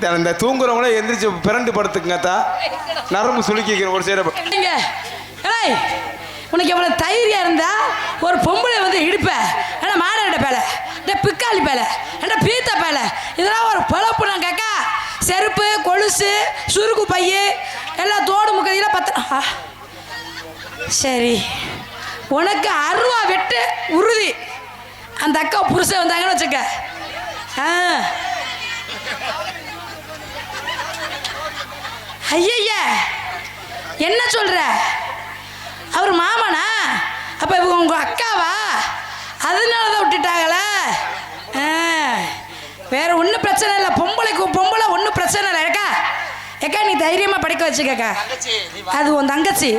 இந்த- தூங்குறவங்கள எந்திரிச்சு பிறண்டு படுத்துக்குங்க தா. நரம்பு சுளுக்கிக்கிற ஒரு சைட. உனக்கு எவ்வளவு தைரியம் இருந்தா ஒரு பொம்பளை வந்து இடுப்ப ஏன்னா மாடகிட்ட பேலை இந்த பிக்காளி பேலை என்ன பீத்த பேலை இதெல்லாம் ஒரு பொழப்பு நான் செருப்பு கொலுசு சுருக்கு பைய எல்லாம் தோடு முக்கதியில் பத்த சரி. உனக்கு அருவா வெட்டு உறுதி. அந்த அக்கா புருஷன் வந்தாங்கன்னு வச்சுக்க. ஆ. ஐயய்யா என்ன சொல்ற? அவர் மாமனா? அப்ப இவங்க உங்க அக்காவா? அதனால தான் விட்டுட்டாங்களே வேற ஒன்றும் பிரச்சனை இல்லை. பொம்பளைக்கு பொம்பளை ஒன்றும் பிரச்சனை இல்லை. ஏக்கா ஏக்கா நீ தைரியமா படிக்க வச்சுக்கக்கா. அது உன் தங்கச்சி.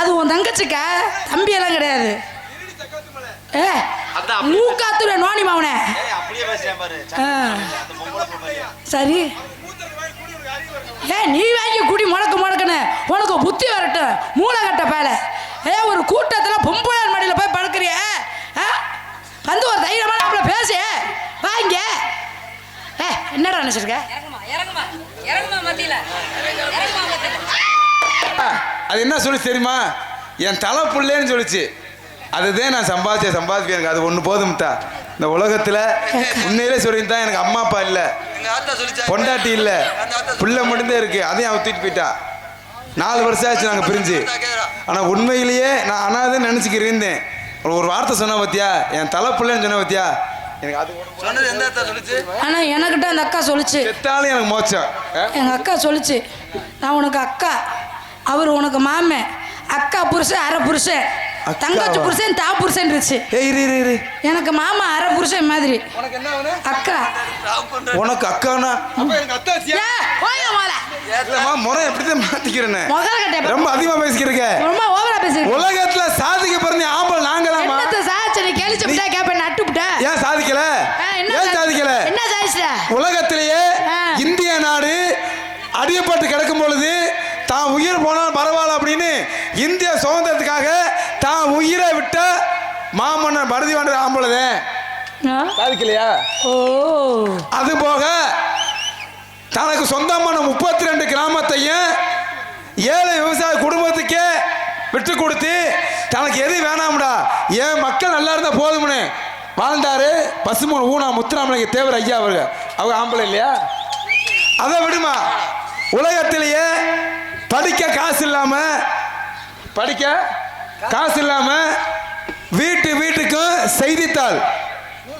அது உன் தங்கச்சிக்கா. தம்பி எல்லாம் கிடையாது. ஏ மூக்காத்துற நோனி மாவனே. சரி. ஏ நீ வாங்கி குடி முடக்கு முடக்குன்னு உனக்கு புத்தி வரட்டும் மூளை கட்ட பேல ஏ ஒரு கூட்டத்தில் பொம்பளார் மடியில் போய் படுக்கிறிய? ஆ? வந்து ஒரு தைரியமான நம்மள பேசு. வாங்க ஏ என்னடா நினச்சிருக்க? அது என்ன சொல்லுச்சு தெரியுமா? என் தலை புள்ளேன்னு சொல்லுச்சு. அதுதான் நான் சம்பாதிச்ச சம்பாதிப்பேன் எனக்கு அது ஒன்று போதும்தா இந்த உலகத்தில் உண்மையிலே சொல்லியிருந்தா எனக்கு அம்மா அப்பா இல்லை. பொண்டாட்டி இல்லை. பிள்ளை மட்டும்தான் இருக்கு. அதையும் அவன் தூக்கிட்டு போயிட்டா. நாலு வருஷம் ஆச்சு நாங்கள் பிரிஞ்சு. ஆனால் உண்மையிலேயே நான் அனாதைன்னு நினச்சிக்கிட்டு இருந்தேன். ஒரு வார்த்தை சொன்ன பார்த்தியா என் தலை பிள்ளைன்னு சொன்ன பார்த்தியா எனக்கு அது சொன்னது எந்த ஆத்தா சொல்லிச்சு? ஆனால் எனக்கிட்ட அந்த அக்கா சொல்லுச்சு. செத்தாலும் எனக்கு மோச்சம்? எங்கள் அக்கா சொல்லுச்சு. நான் உனக்கு அக்கா. அவர் உனக்கு மாமன். அக்கா புருஷன் அரை புருஷன்? தங்கச்சி புருஷன் தா புருஷன் இருந்துச்சு ஏய் இரு இரு இரு. எனக்கு மாமா அரை புருஷன் மாதிரி. உனக்கு என்ன அக்கா. உனக்கு அக்கானா? அப்ப எனக்கு அத்தாச்சியா ஏ போய் மோல. இல்லம்மா முறை எப்படிதான் மாத்திக்கிறேன்னு. முதல்ல கட்ட ரொம்ப அதிகமா பேசிக்கிறீங்க ரொம்ப ஓவரா பேசுறீங்க உலகத்துல சாதிக்க பிறந்த ஆம்பல் நாங்களாமா சாய்ச்ச நீ கெளிச்சு விட்டா கேப்ப நட்டு விட்ட ஏன் சாதிக்கல? என்ன ஏன் சாதிக்கல? என்ன சாதிச்சிட்ட? உலகத்திலேயே. இந்திய நாடு அடியப்பட்டு கிடக்கும் பொழுது தான் உயிர் போனால் பரவாயில்ல அப்படின்னு இந்திய சுதந்திரத்துக்காக தான் உயிரை விட்ட மாமன்னன் பரதி வாண்ட ஆம்பளதேன் ஆ? சாதிக்கலையா? ஓ. அது போக தனக்கு சொந்தமான முப்பத்தி ரெண்டு கிராமத்தையும் ஏழை விவசாய குடும்பத்துக்கே விட்டு கொடுத்து தனக்கு எது வேணாம்டா என் மக்கள் நல்லா இருந்தா போதும்னு வாழ்ந்தாரு பசுமன் ஊனா முத்துராமலிங்க தேவர் ஐயா அவங்க அவங்க ஆம்பளை இல்லையா? அதை விடுமா உலகத்திலேயே படிக்க காசு இல்லாம படிக்க காசு இல்லாம வீட்டு வீட்டுக்கும் செய்தித்தாள்.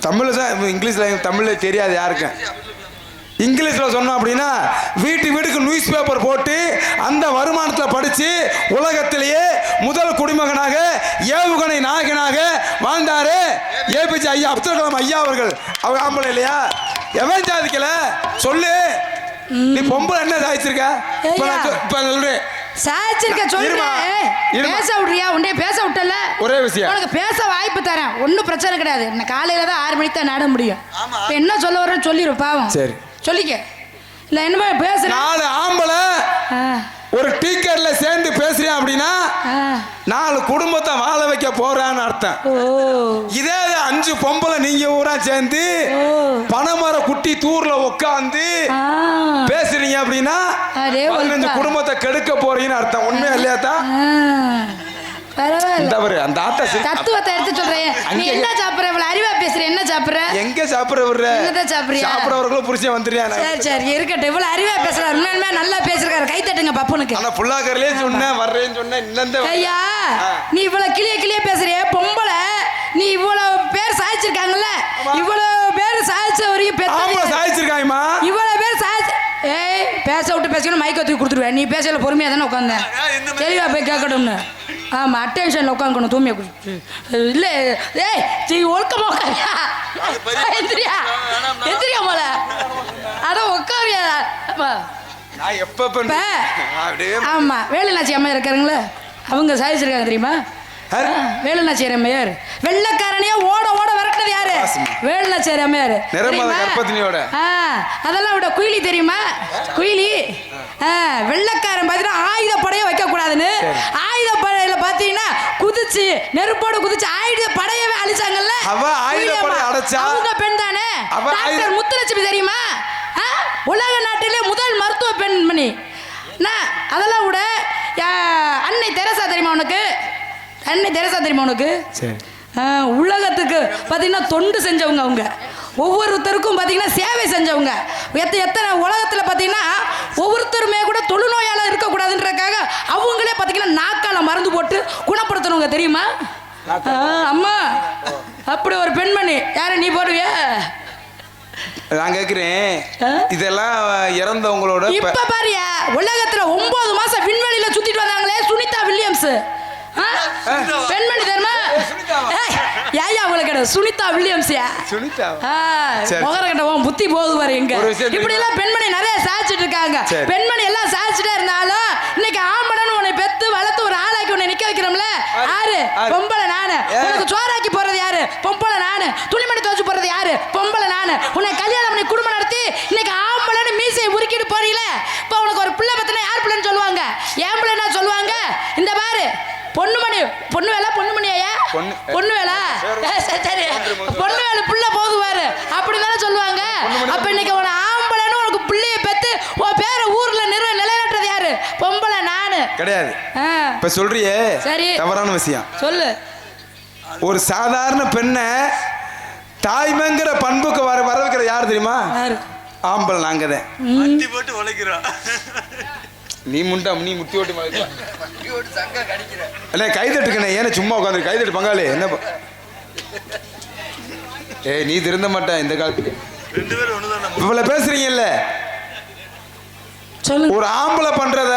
தமிழ் தான் இங்கிலீஷில் தமிழில் தெரியாது யாருக்கும். இங்கிலீஷில் சொன்னோம் அப்படின்னா வீட்டு வீட்டுக்கு நியூஸ் பேப்பர் போட்டு அந்த வருமானத்தில் படித்து உலகத்திலேயே முதல் குடிமகனாக ஏவுகணை நாயகனாக வாழ்ந்தாரு ஏபிஜே ஐயா அப்துல் கலாம் ஐயா அவர்கள். அவங்க ஆம்பளை இல்லையா? எவன் சாதிக்கல சொல்லு. நீ பொம்பளை என்ன சாதிச்சிருக்க? இப்போ நான் நான் ஏய், இருமா. பேச விடுறியா? உன்னைய பேச விட்டல ஒரே விஷயம். உனக்கு பேச வாய்ப்பு தரேன். ஒன்றும் பிரச்சனை கிடையாது. இன்னும் காலையில தான் ஆறு மணிக்கு தான் நட முடியும். இப்ப என்ன சொல்ல வரேன்னு சொல்லிடு பாவம். சரி. சொல்லிக்க. இல்ல என்னமா பேசுறேன். நாலு ஆம்பளை. ஒரு டீக்கெட்ல சேர்ந்து பேசுறேன் அப்படின்னா நாலு குடும்பத்தை வாழ வைக்க போறான்னு அர்த்தம் இதே அஞ்சு பொம்பளை நீங்க ஊரா சேர்ந்து. பனைமர குட்டி தூர்ல உட்காந்து. பேசுறீங்க அப்படின்னா பதினஞ்சு. குடும்பத்தை கெடுக்க போறீங்கன்னு அர்த்தம் உண்மையா இல்லையா தான். பரவாயில்ல. அந்த சிரி- தத்துவத்தை எடுத்து சொல்றேன் நீ என்ன சாப்பிடுற? அறிவா பேசுற என்ன சாப்பிடுற? எங்க சாப்பிட விடுற? என்னதான் சாப்பிடுறியா? சாப்பிடவர்களும் புருஷன் வந்துறியா சரி சரி இருக்கட்டும். இவ்வளவு அறிவா பேசுறாரு உண்மையுமே நல்லா பேசிருக்காரு. கை தட்டுங்க பப்பனுக்கு. ஆனா சொன்னேன் வர்றேன்னு சொன்னேன் இன்னந்த ஐயா நீ இவ்வளவு கிளிய கிளிய பேசுறிய பொம்பளை. நீ இவ்வளவு பேர் சாதிச்சிருக்காங்கல்ல? இவ்வளவு பேர் சாதிச்ச வரைக்கும் ஆம்பளை பெத்த சாதிச்சிருக்காங்கம்மா இவ்வளவு பேர் சாதிச்ச ஏய் பேச விட்டு பேசணும் மைக்க தூக்கி கொடுத்துருவேன். நீ பேசல பொறுமையா தானே உட்காந்தேன் தெளிவா போய் கேட்கட்டும்னு. ஆமா அட்டென்ஷன்ல உட்காந்துக்கணும் தூமியை குடிச்சு இல்ல ஏய் சீ ஒழுக்கமா உட்காரியா எந்திரியா. எந்திரியா போல அட உட்காரியா. நான் எப்ப எப்ப இப்ப? அப்படியே ஆமா வேலுநாச்சி அம்மா இருக்காருங்களே. அவங்க சாதிச்சிருக்காங்க தெரியுமா? யாரு? வேலுநாச்சி அம்மையார். வெள்ளக்காரனையே ஓட ஓட விரட்டினது யாரு? பாசமா. வேலுநாச்சி அம்மையார். அதெல்லாம் விட குயிலி தெரியுமா? குயிலி. வெள்ளக்காரன் பார்த்தீங்கன்னா ஆயுதப்படையே வைக்க கூடாதுன்னு பார்த்தீங்கன்னா குதிச்சு நெருப்போடு குதிச்சு ஆயுத படையவே அழிச்சாங்கல்ல? அவ. அடைச்சா? அவங்க பெண் தானே? ஆயுத- டாக்டர் முத்துலட்சுமி தெரியுமா? உலக நாட்டிலே முதல் மருத்துவ பெண்மணி. நான் அதெல்லாம் விட அன்னை தெரசா தெரியுமா உனக்கு? அன்னை தெரசா தெரியுமா உனக்கு? உலகத்துக்கு பார்த்தீங்கன்னா தொண்டு செஞ்சவங்க அவங்க. ஒவ்வொருத்தருக்கும் பார்த்தீங்கன்னா சேவை செஞ்சவங்க. எத்த எத்தனை உலகத்தில் பார்த்தீங்கன்னா ஒவ்வொருத்தருமே கூட தொழுநோயால் இருக்கக்கூடாதுன்றதுக்காக அவங்களே பார்த்தீங்கன்னா நாக்கால மருந்து போட்டு குணப்படுத்தணுங்க தெரியுமா? அம்மா அப்படி ஒரு பெண்மணி. யாரை நீ போடுவியா? நான் கேட்குறேன் ஆ? இதெல்லாம் இறந்தவங்களோட இப்ப பாரியா உலகத்துல ஒன்பது மாசம் விண்வெளியில சுத்திட்டு வந்தாங்களே சுனிதா வில்லியம்ஸ்? பெண்மணி தெரியுமா? ஏய், உங்களுக்கு சுனிதா உன் புத்தி போகுது பாரு எங்க இப்படி எல்லாம் பெண்மணி நிறைய சாதிச்சுட்டு இருக்காங்க. பெண்மணி எல்லாம் சாதிச்சுட்டே இருந்தாலும் இன்னைக்கு ஆம்பளன்னு உன்னை பெத்து வளர்த்து ஒரு ஆளாக்கி உன்னை நிக்க வைக்கிறோம்ல? யாரு? பொம்பளை நானு. உனக்கு சோறாக்கி போறது யாரு? பொம்பளை நானு. துணிமணி துவச்சு போறது யாரு? பொம்பளை நானு. உன்னை கல்யாணம் பண்ணி குடும்பம் நடத்தி இன்னைக்கு ஆம்பளைன்னு மீசையை உருக்கிட்டு போறீங்களே இப்போ உனக்கு ஒரு பிள்ளை பத்தினா யார் பிள்ளைன்னு சொல்லுவாங்க ஏன் பிள்ளைன்னா சொல்லுவாங்க இந்த பாரு பொண்ணுமணி பொண்ணு வேலை பொண்ணுமணி ஐயா பொண்ணு- வேலை? சரி சரி. பொண்ணு வேலை புள்ள போகுவாரு அப்படி தானே சொல்லுவாங்க. அப்ப இன்னைக்கு உன ஆம்பளைன்னு உனக்கு பிள்ளைய பெத்து உன் பேரை ஊர்ல நிறுவ நிலைநாட்டுறது யாரு? பொம்பளை நானு. கிடையாது. இப்ப சொல்றியே சரி. தவறான விஷயம். சொல்லு. ஒரு சாதாரண பெண்ணை தாய்மைங்கிற பண்புக்கு வர வர வைக்கிற யார் தெரியுமா? யாரு? ஆம்பல் நாங்க தான் போட்டு உழைக்கிறோம். நீ முண்டா நீ முட்டி ஓட்டி இல்லை கை தட்டுக்கண்ணே ஏன்னா சும்மா உட்காந்து கை தட்டு பங்காளி என்ன ஏய் நீ திருந்த மாட்டேன் இந்த காலத்துக்கு. ரெண்டு பேரும் ஒண்ணுதான் இவ்வளவு பேசுறீங்கல்ல? ஒரு ஆம்பளை பண்றத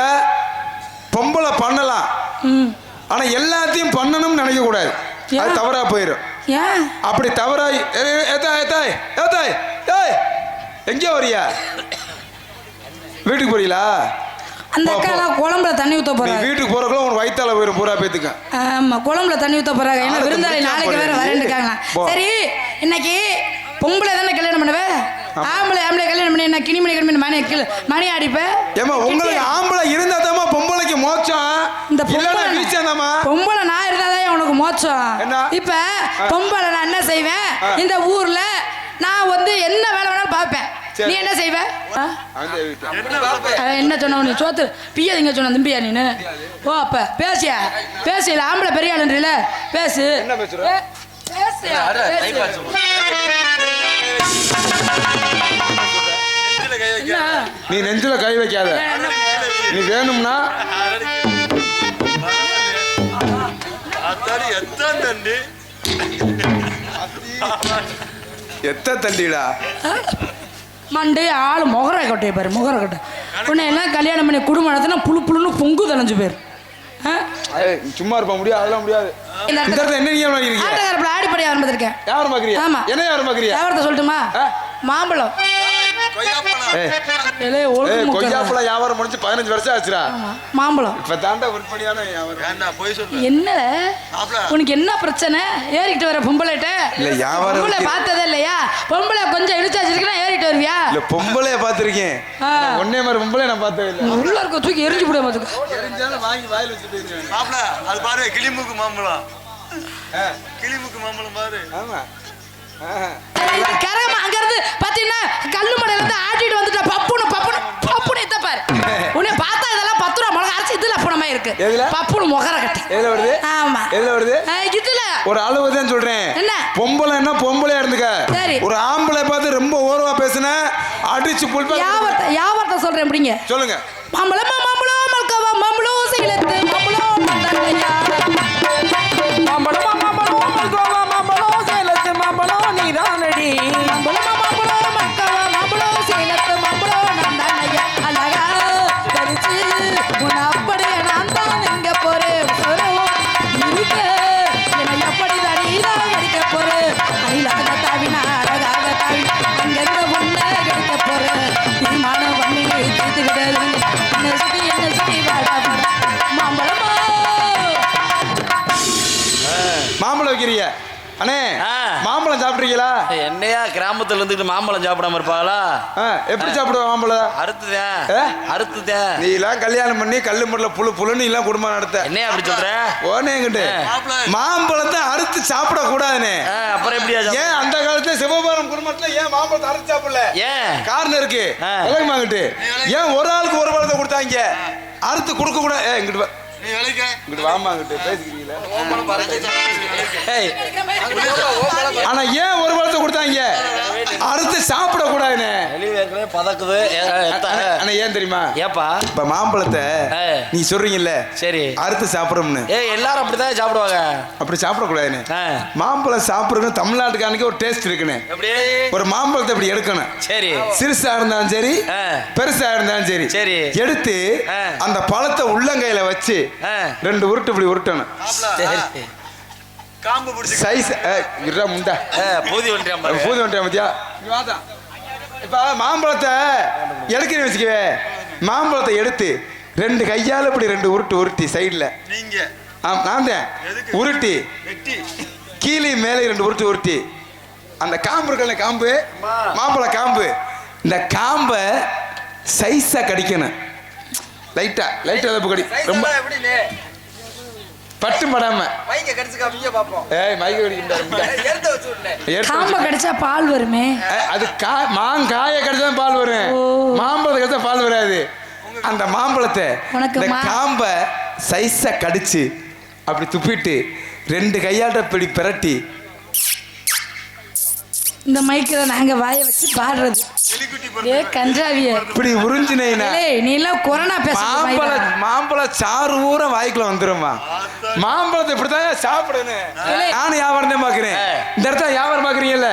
பொம்பளை பண்ணலாம். ஆனா எல்லாத்தையும் பண்ணணும்னு நினைக்க கூடாது அது? தவறா போயிடும் ஏன்? அப்படி ஏய் எங்கே வரியா? வீட்டுக்கு போறீங்களா? அந்த. அக்கா குழம்புல தண்ணி நீ போறாங்க. வீட்டுக்கு போறக்குள்ள உன் வயித்தால போயிடும் பூரா பேத்துக்க. ஆமா குழம்புல தண்ணி ஊத்த போறாங்க. ஏன்னா விருந்தாளி நாளைக்கு வேற போறேன். வரேன்னுக்காங்க போ. சரி இன்னைக்கு பொம்பளை தானே கல்யாணம் பண்ணுவ? ஆம்பளை ஆம்பளை கல்யாணம் பண்ணி என்ன கிணிமணி கிணிமணி மணி மணி அடிப்ப? ஏமா உங்களுக்கு ஆம்பளை இருந்தா தாமா பொம்பளைக்கு மோச்சம் இந்த பொம்பளை நான் இருந்தாதான் உனக்கு மோச்சம்? இப்ப பொம்பளை நான் என்ன செய்வேன். இந்த ஊர்ல நான் வந்து என்ன வேலை வேணாலும் பார்ப்பேன். நீ என்ன செய்வ? ஆ? என்ன சொன்ன நீ சோத்து? பிய்யாதீங்க சொன்ன தம்பியா நீனு? ஓ அப்ப. பேசியா? பேசியல ஆம்பளை பெரிய ஆளுன்றீல பேசு? நீ நெஞ்சில கை வைக்காத? நீ வேணும்னா எத்த தண்டிடா மண்டே ஆள் முகர கட்டைய பாரு முகர கட்டை. உன்னை எல்லாம் கல்யாணம் பண்ணி குடும்பம் நடத்தினா புழு புழுன்னு பொங்கு தலைஞ்சு? ஏய், சும்மா இருப்ப முடியாது அதெல்லாம் முடியாது. என்ன நீங்க இருக்கீங்க ஆட்டக்காரப்பில் ஆடிப்படி ஆரம்பிச்சிருக்கேன். யாரும் பாக்குறியா ஆமா. என்ன யாரும் பாக்குறியா வியாபாரத்தை சொல்லட்டுமா? மாம்பழம். கொய்யாப்பழம். வியாபாரம் முடிஞ்சு பதினஞ்சு வருஷம் ஆச்சுடா மாம்பழம். இப்ப தாண்டா உருப்படியான வியாபாரம். என்னல உனக்கு என்ன பிரச்சனை? ஏறிக்கிட்டு வர பொம்பளைட்ட? இல்ல, வியாபாரம் பொம்பளை இருக்கு. பார்த்ததே இல்லையா? பொம்பளை கொஞ்சம் இழுச்சா வச்சிருக்கா ஏறிட்டு வருவியா? இல்ல பொம்பளைய பாத்திருக்கேன். ஒன்னே மாதிரி பொம்பளை நான் பார்த்தது இல்ல. உள்ள இருக்க தூக்கி எரிஞ்சு விட மாத்துக்க தெரிஞ்சாலும் வாங்கி வாயில வச்சு மாப்பிள அது பாரு கிளிமுக்கு மாம்பழம். கிளிமுக்கு மாம்பழம் பாரு. ஆமா. கரகமா அங்க இருந்து பாத்தீங்கன்னா கல்லு மடையில இருந்து ஆட்டிட்டு வந்துட்டா. பப்புனு பப்புனு பப்புனு எத்த பாரு. உன்னை பார்த்தா இதெல்லாம் பத்து ரூபா மிளகா அரைச்சு இதுல புனமா இருக்கு? பப்புனு முகர கட்டி. எதுல வருது? ஆமா. எதுல வருது? இதுல. ஒரு அளவு தான் சொல்றேன். என்ன? பொம்பளைன்னா பொம்பளையா இருந்துக்க? சரி. ஒரு ஆம்பளை பார்த்து ரொம்ப ஓரவா பேசுன அடிச்சு புல் யாவர்த்த யாவர்த்த சொல்றேன் எப்படிங்க சொல்லுங்க. மாம்பழம் மாம்பழம்? மாம்பழம் வைக்கிறிய? அண்ணே. மாம்பழம் சாப்பிட்றீங்களா என்னையா கிராமத்துல இருந்துட்டு மாம்பழம் சாப்பிடாம இருப்பாங்களா ஆ, எப்படி சாப்பிடுவோம் மாம்பழம்? அறுத்துதேன் அறுத்துதேன் நீ எல்லாம் கல்யாணம் பண்ணி கல்லு முறையில் புழு புழுன்னு எல்லாம் குடும்பம் நடத்த. என்னையா அப்படி சொல்ற? ஓனே எங்கிட்ட? மாம்பழத்தை அறுத்து சாப்பிட கூடாதுனே அப்புறம் எப்படியா ஏன் அந்த காலத்துல சிவபுரம் குடும்பத்துல ஏன் மாம்பழத்தை அறுத்து சாப்பிடல? ஏன்? காரணம் இருக்கு. விலகுமாங்கிட்டு ஏன் ஒரு ஆளுக்கு ஒரு பழத்தை கொடுத்தாங்க? அறுத்து கொடுக்க கூட ஏ இங்கிட்டு வா. நீ விளைக்க இங்கிட்டு வாமாங்கிட்டு பேசிக்கிறீங்களா? ஏய், ஆனா ஏன் ஒரு பழத்தை கொடுத்தாங்க? அறுத்து சாப்பிட பதக்குது. ஆனா ஏன் தெரியுமா? ஏப்பா? இப்ப மாம்பழத்தை. நீ சொல்றீங்கல்ல சரி. அறுத்து சாப்பிடுறோம்னு ஏ எல்லாரும் அப்படிதான் சாப்பிடுவாங்க? அப்படி ஆ, மாம்பழம் சாப்பிடுறது தமிழ்நாட்டுக்கானுக்கு ஒரு டேஸ்ட் இருக்குன்னு. எப்படி? ஒரு மாம்பழத்தை இப்படி எடுக்கணும். சரி. சிறுசா இருந்தாலும் சரி. பெருசா இருந்தாலும் சரி சரி. எடுத்து. அந்த பழத்தை உள்ளங்கையில வச்சு. ரெண்டு உருட்டு இப்படி உருட்டணும். காம்பு பிடிச்சி சைஸ் இருடா முண்டா. பூதி பாரு. பூதி வந்துட்டா மத்தியா இப்ப மாம்பழத்தை எடுக்கிறேன்னு வச்சுக்கவே மாம்பழத்தை எடுத்து ரெண்டு கையால இப்படி ரெண்டு உருட்டு உருட்டி சைடுல. நீங்க. நான் தான்? உருட்டி. வெட்டி. கீழே மேலே ரெண்டு உருட்டி உருட்டி. அந்த காம்பு இருக்கல காம்பு? மாம்பழ காம்பு. இந்த காம்பை சைஸா கடிக்கணும். லைட்டா லைட்டா தப்பு கடி ரொம்ப பட்டு படாம மைக்க கடிச்சு காமிங்க பாப்போம். ஏய் மைக்க காம்பை கடிச்சா பால் வருமே? அது கா மாங்காய கடிச்சா பால் வரும். ஓ. மாம்பழத்தை கடிச்சா பால் வராது. அந்த மாம்பழத்தை உனக்கு காம்பை சைஸா கடிச்சு அப்படி துப்பிட்டு ரெண்டு கையாட்ட பிடி பிரட்டி இந்த மைக்கில் நாங்க வாயை வச்சு பாடுறது. ஏ கன்றாவிய. இப்படி உறிஞ்சினேனா? ஏய் நீ எல்லாம் கொரோனா பேச மாம்பழ மாம்பழ சாறு ஊற வாய்க்குள்ள வந்துருமா மாம்பழத்தை இப்படிதான் சாப்பிடணும் இல்லை. நானும் வியாபாரம் தான் பாக்குறேன் இந்த இடத்துல வியாபாரம் பாக்குறீங்கல்ல.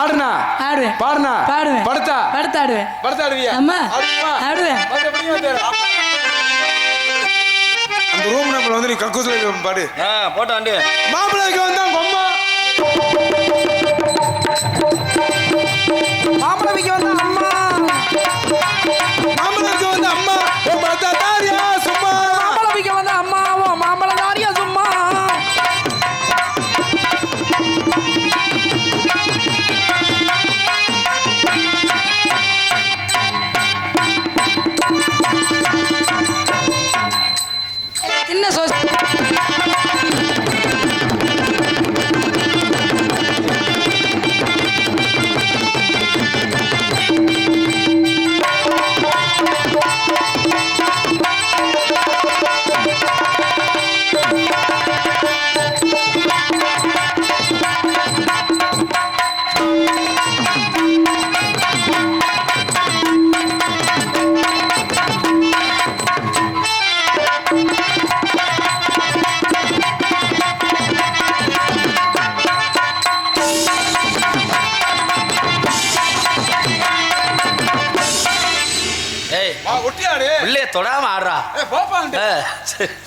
ஆடுனா? ஆடுவேன் பாடுனா? பாடுவேன். படுத்தா? படுத்தாடுவேன். படுத்தாடுவியா? ஆமா. ஆடுவியா? ஆடுவேன். அந்த ரூம் நம்பர் வந்து நீ கக்கூசுல பாடு. ஆ, போட்டு வண்டி. மாப்பிள்ளைக்கு வந்தா கொம்மா மாம்பழமிக்கு வந்து அம்மா.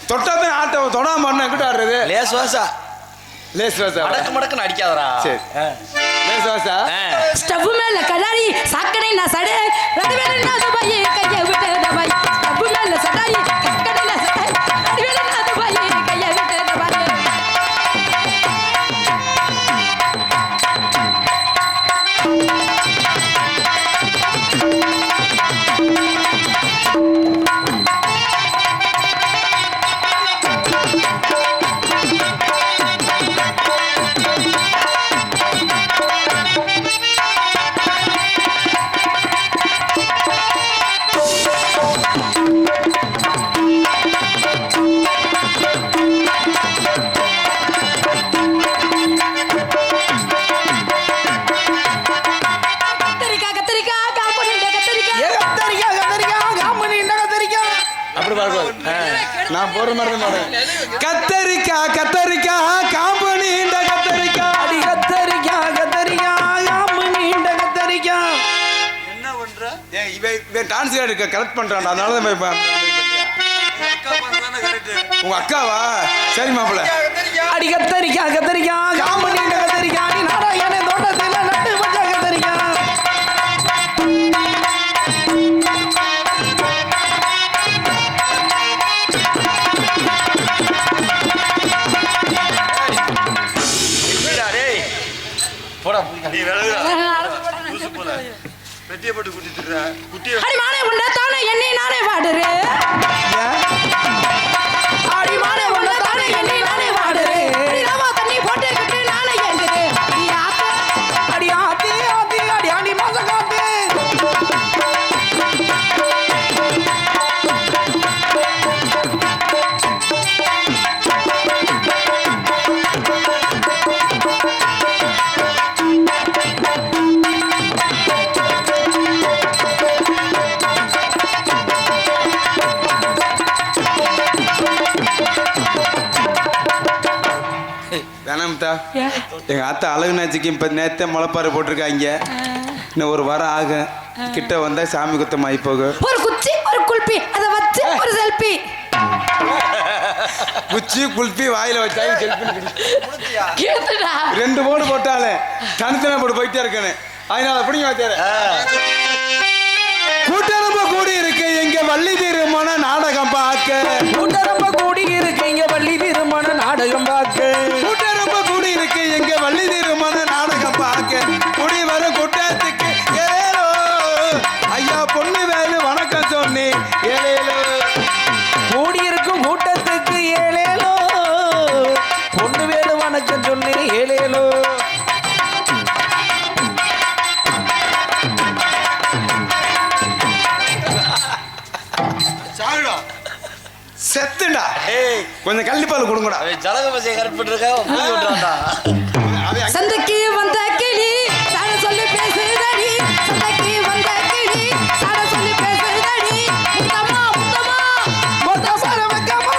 தொட்டாதான் ஆட்ட தொடாம பண்ண எங்கிட்ட ஆடுறது? லேஸ் வாசா. லேஸ் வாசா. மடக்கு மடக்குன்னு அடிக்காதடா. சரி. லேஸ் வாசா. ஸ்டவ் மேல கடாரி சாக்கடை நான் சடை. ரடிவேல நான் துபாய் கைய விட்டு சடை பாருங்க நான் போற மாதிரி தான் பாடுறேன் கத்தரிக்காய் கத்தரிக்காய் காம்பு நீண்ட கத்தரிக்காய் அடி கத்தரிக்கா கத்தரிக்கா காம்பனி இந்த கத்தரிக்கா. என்ன பண்ற? ஏன் இவன் இவன் டான்ஸ் எடுக்க கரெக்ட் பண்றான் அதனால தான் இப்ப- உங்க அக்காவா? சரி மாப்பிள்ள. அடி கத்தரிக்கா கத்தரிக்கா காம்பனி நீ குட்டிட்டு குட்டியை தானே என்னை நானே பாடுறேன் எங்க அத்தை அழகு நாச்சிக்கு இப்ப நேத்தே முளைப்பாரு போட்டிருக்காங்க. இன்னும் ஒரு வாரம் ஆகும் கிட்ட வந்தா சாமி குத்தம் ஆகி போகும் ஒரு குச்சி ஒரு குல்பி. அதை வச்சு ஒரு செல்ஃபி குச்சி குல்பி வாயில வச்சாங்க செல்ஃபி ரெண்டு போடு போட்டாலே. தனித்தனை போட்டு போயிட்டே இருக்கேன். அதனால பிடிங்க வச்சாரு கொஞ்சம் கள்ளிப்பால் கொடுங்கடா. அவன் ஜலக பசையை கரெக்ட் சந்தைக்கு வந்த கிளி சாட சொல்லி பேசுதடி. சந்தைக்கு வந்த கிளி சாட சொல்லி பேசுதடி. முத்தம்மா முத்தம்மா மொத்த சார வைக்கமா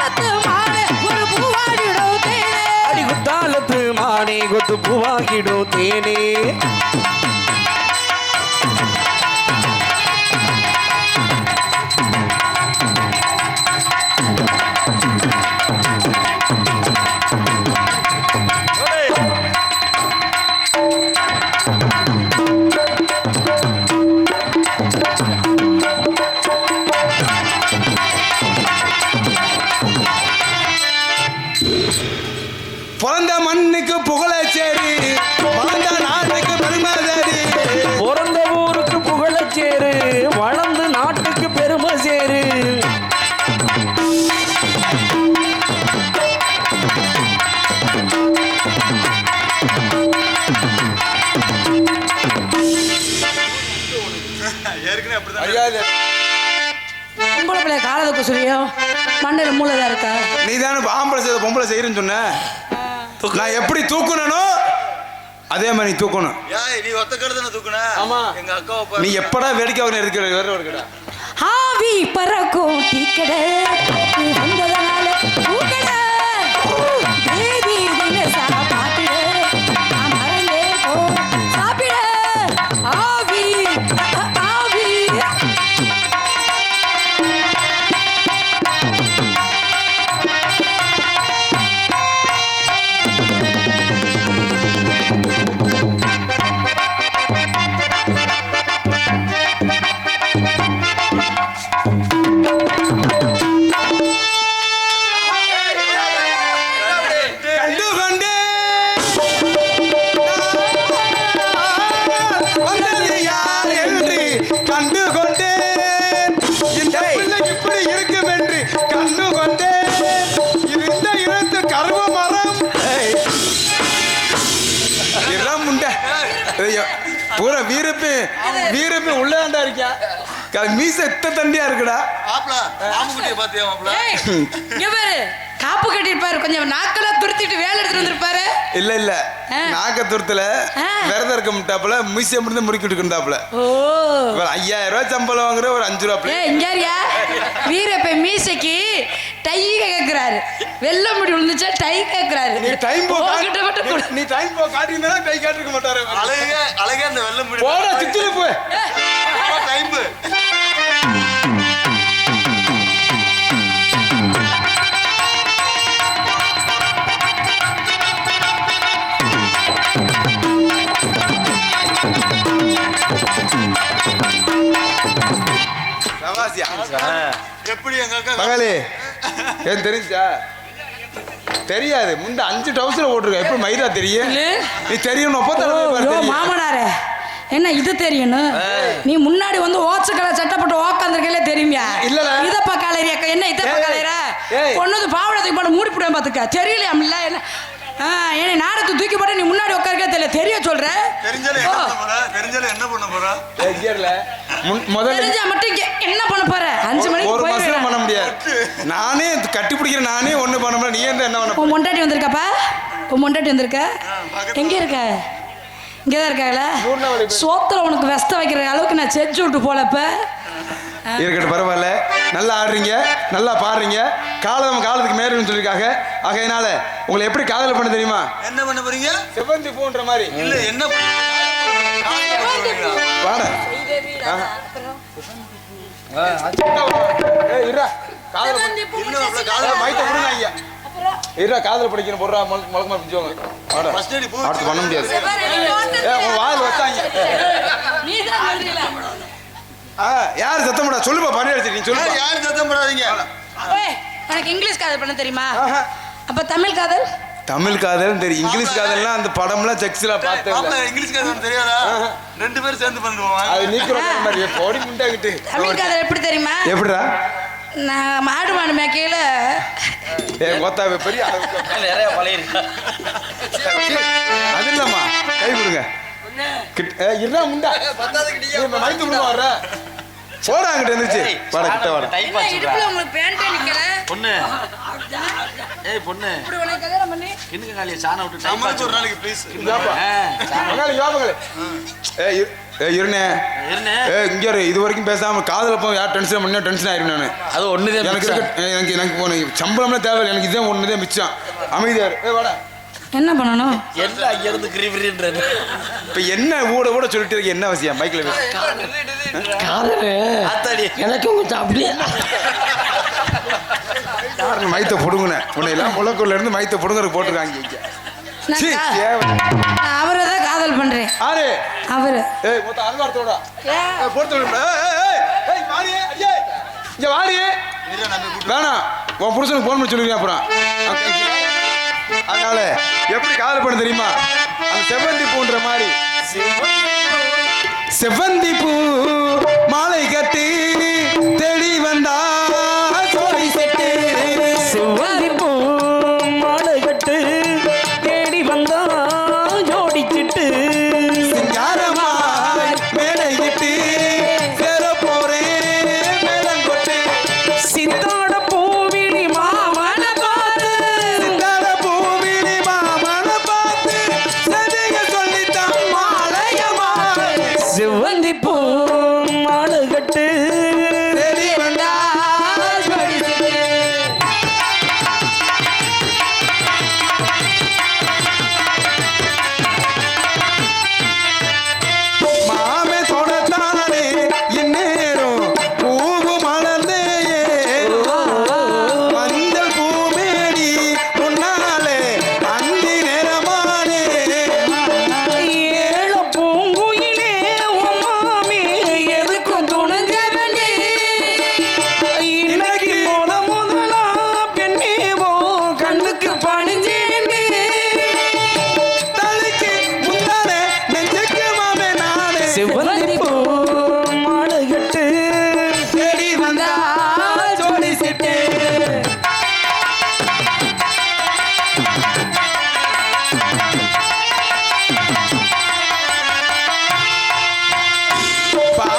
பத்து மாடு ஒரு பூவாடிடும் தேனே. அடி குத்தாலத்து மானே கொத்து பூவாகிடும் தேனே. பொம்பளை பிள்ளைய காலத்துக்கு சொல்லியோ மண்டையில் மூளை தான் இருக்கா நீ தானே ஆம்பளை செய்த பொம்பளை செய்யறேன்னு சொன்ன நான் எப்படி தூக்கணும் அதே மாதிரி நீ தூக்கணும் ஏய் நீ ஒத்த கடை தூக்குன ஆமா. எங்க அக்காவை நீ எப்படா வேடிக்கை அவனை இருக்கிற வேற ஒரு கடை ஆவி பறக்கும் டீக்கடை வந்ததனால யார் என்று கண்டு கொண்டேன். இந்த பிள்ளை இப்படி இருக்கும் என்று கண்டு கொண்டேன். இருந்த இருந்து கருவ மரம். இதெல்லாம் முண்டை ஐயோ, பூரா வீரப்பு வீரப்பு உள்ளாண்டா இருக்கியா? மீச எத்த தண்டியா இருக்குடா. காப்பு கட்டிருப்பாரு கொஞ்சம் நாக்கெல்லாம் துருத்திட்டு வேலை எடுத்துட்டு வந்திருப்பாரு. இல்ல இல்ல. ஆ. நாக்கத்தூரத்துல ஆ. விரதம் இருக்க முட்டாப்புல மீசை முடிந்து முறுக்கிட்டு இருந்தாப்புல. ஓ. ஒரு ஐயாயிரம் ரூபாய் சம்பளம் வாங்குற ஒரு அஞ்சு ரூபா ஏ இங்கயா வீரப்ப மீசைக்கு டை கேக்குறாரு. வெள்ள முடி விழுந்துச்சா டை கேக்குறாரு. நீ டைம் போ உன்கிட்ட மட்டும். நீ டைம் போ காட்டியிருந்தா டை காட்டிருக்க மாட்டாரு. அழகே அழகே அந்த வெள்ளம் முடி போடா சுத்தில போய் டைம் சவாசியா எப்படி எங்க அக்கா மகளே ஏன் தெரிஞ்சா தெரியாது. முந்த அஞ்சு டவுசர் போட்டிருக்க. எப்படி மயிரா தெரியும்? இல்ல. நீ தெரியும். மாமனாரே. என்ன இது தெரியணும் நீ முன்னாடி வந்து ஓச்ச கலர் சட்டப்பட்டு உக்காந்துருக்கலே தெரியுமியா? இல்லடா. இதப்பா கலையறியா என்ன இதப்பா ஏய். பொண்ணுது பாவடத்துக்கு போட்டு மூடி போடுவேன் பாத்துக்க. தெரியலையாம்ல என்ன? ஆ என்னை நாடத்தை தூக்கி போட்டு நீ முன்னாடி உட்காருக்கே தெரியல. தெரிய சொல்ற. தெரிஞ்சாலும் ஓ, என்ன பண்ண போற? தெரிஞ்சாலும் இங்க முதல்ல மட்டும் இங்க என்ன பண்ண போற? அஞ்சு மணிக்கு ஒரு மாசம் பண்ண முடியாது. நானே கட்டி பிடிக்கிற நானே ஒண்ணு பண்ண முடியாது. நீ என்ன என்ன பண்ண உன் மொண்டாட்டி வந்திருக்காப்பா? உன் மொண்டாட்டி வந்திருக்க? எங்க இருக்க? இங்கதான் இருக்காங்களா சோத்துல உனக்கு வெஸ்த வைக்கிற அளவுக்கு நான் செஞ்சு விட்டு போல இப்ப. இருக்கட்டும் பரவாயில்ல. நல்லா ஆடுறீங்க. நல்லா பாடுறீங்க. காலம் காலத்துக்கு மேலும் சொல்லியிருக்காங்க. ஆகையினால உங்களை எப்படி காதல் பண்ண தெரியுமா? என்ன பண்ண போறீங்க? செவ்வந்தி பூன்ற மாதிரி. இல்ல என்ன பாட இருடா. காதல் படிக்கணும் போடுறா முழக்க முழக்கமா பிடிச்சவங்க அடுத்து பண்ண முடியாது. வாயில் வச்சாங்க. ஆ யார் சத்தம் சொல்லுப்பா பண்ணி அடிச்சு நீ சொல்லுப்பா. யாரும் சத்தம் போடாதீங்க? ஏய், உனக்கு இங்கிலீஷ் காதல் பண்ண தெரியுமா? ஆஹா. அப்ப தமிழ் காதல்? தமிழ் காதல் தெரியும் இங்கிலீஷ் காதல்லாம் அந்த படம்லாம் செக்ஸ்ல பார்த்தேன். இங்கிலீஷ் காதல் தெரியாதா? ரெண்டு பேரும் சேர்ந்து பண்ணுவோம்? அது நீக்கிற மாதிரி போடி முண்டாகிட்டு தமிழ் காதல் எப்படி தெரியுமா? எப்படிடா? நான் மாடு மாடு மேக்கையில ஏ கோத்தாவே பெரிய. நிறைய பழையிருக்கு அது இல்லம்மா. கை கொடுங்க. கிட்ட- இருடா முண்டா. நீ இப்ப மைக்கு முன்ன வர்ற? போடா அங்கிட்ட இருந்துச்சு. வாடா கிட்ட வாடா. டைப் இடுப்புல உங்களுக்கு பேண்டே நிக்கல. பொண்ணு. ஏய் பொண்ணு. இப்படி உனக்கு கல்யாணம் பண்ணி. கிண்ணுக்கு காலிய சாணம் விட்டு டைப் நம்மளுக்கு ஒரு நாளைக்கு ப்ளீஸ் இந்தாப்பா. மகளே, இங்க வா மகளே. ஏ இரு- ஏ, இருண்ணே. இருண்ணே. ஏ இங்க இரு. இது வரைக்கும் பேசாம காதல போ யார் டென்ஷன் பண்ணா டென்ஷன் ஆயிரும் நானு. அது ஒண்ணுதான் எனக்கு எனக்கு எனக்கு சம்பளம்லாம் தேவை எனக்கு இதே ஒண்ணுதான் மிச்சம். அமைதியா இரு. ஏ வாடா. என்ன பண்ணணும்? என்ன அங்க இருந்து கிரிவிரின்றது இப்ப என்ன ஊட ஊட சொல்லிட்டு இருக்க என்ன அவசியம்? பேசு. காதலு ஆத்தாடி எனக்கு கொஞ்சம் அப்படியே யாருங்க மைத்த புடுங்குன. உன்னை எல்லாம் முழக்கூர்ல இருந்து மைத்த புடுங்குற போட்டிருக்காங்க இங்க. அவரை தான் காதல் பண்றேன். ஆறு அவரு. ஏய் மொத்த அல்வாரத்தோட. பொறுத்து. ஏய், ஐயே. இங்க வாடியே. வேணாம். உன் புருஷனுக்கு போன் பண்ணி சொல்லுவீங்க அப்புறம். அதனால எப்படி காதல் பண்ண தெரியுமா? அந்த செவ்வந்தி பூன்ற மாதிரி. செவ்வந்தி பூ. மாலை கட்டி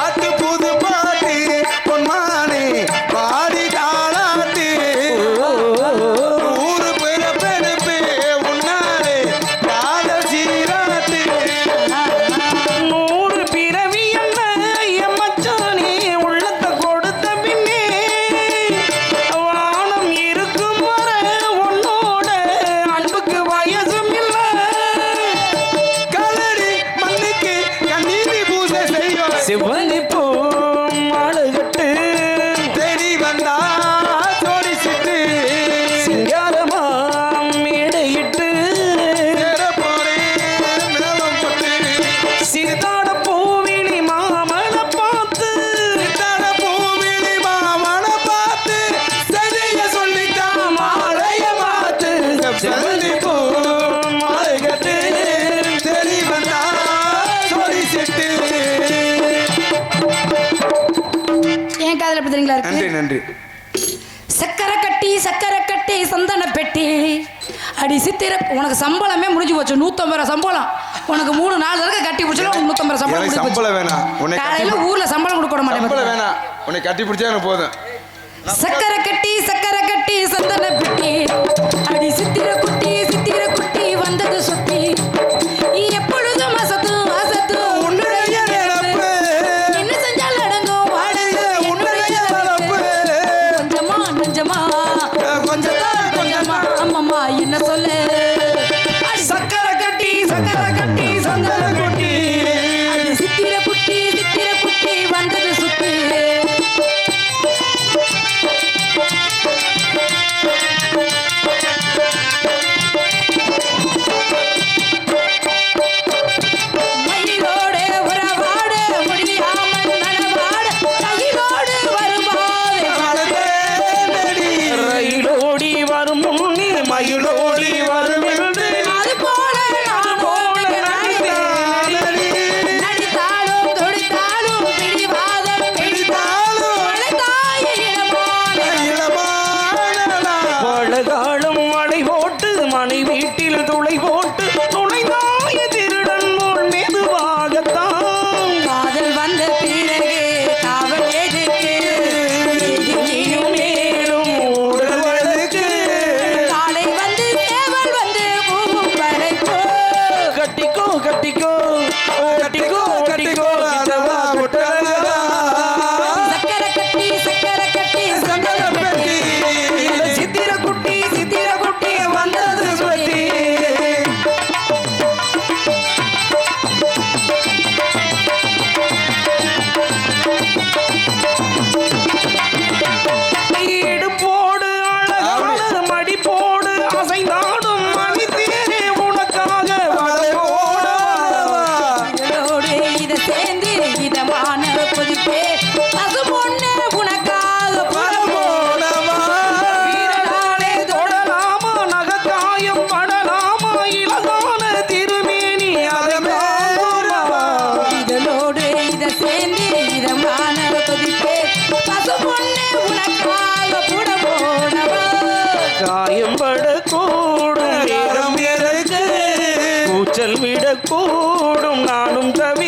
¡Ate! சரிங்களா நன்றி நன்றி. சக்கரை கட்டி சக்கரை கட்டி சந்தன பெட்டி. அடி சித்திர உனக்கு சம்பளமே முடிஞ்சு போச்சு. நூத்தம்பது ரூபா சம்பளம். உனக்கு மூணு நாலு தடவை கட்டி பிடிச்சா உனக்கு நூற்றம்பது ரூபா சம்பளம் சம்பளம் வேணாம். உனக்கு காலையில் ஊரில் சம்பளம் கொடுக்க மாட்டேன் வேணாம். உனக்கு கட்டி பிடிச்சா எனக்கு போதும். சக்கரை கட்டி சக்கரை கட்டி சந்தன பெட்டி. அடி சித்திர குட்டி காயம்படக்கூடும் நேரம் எனக்கு கூச்சல் விடக்கூடும் நானும் தவிர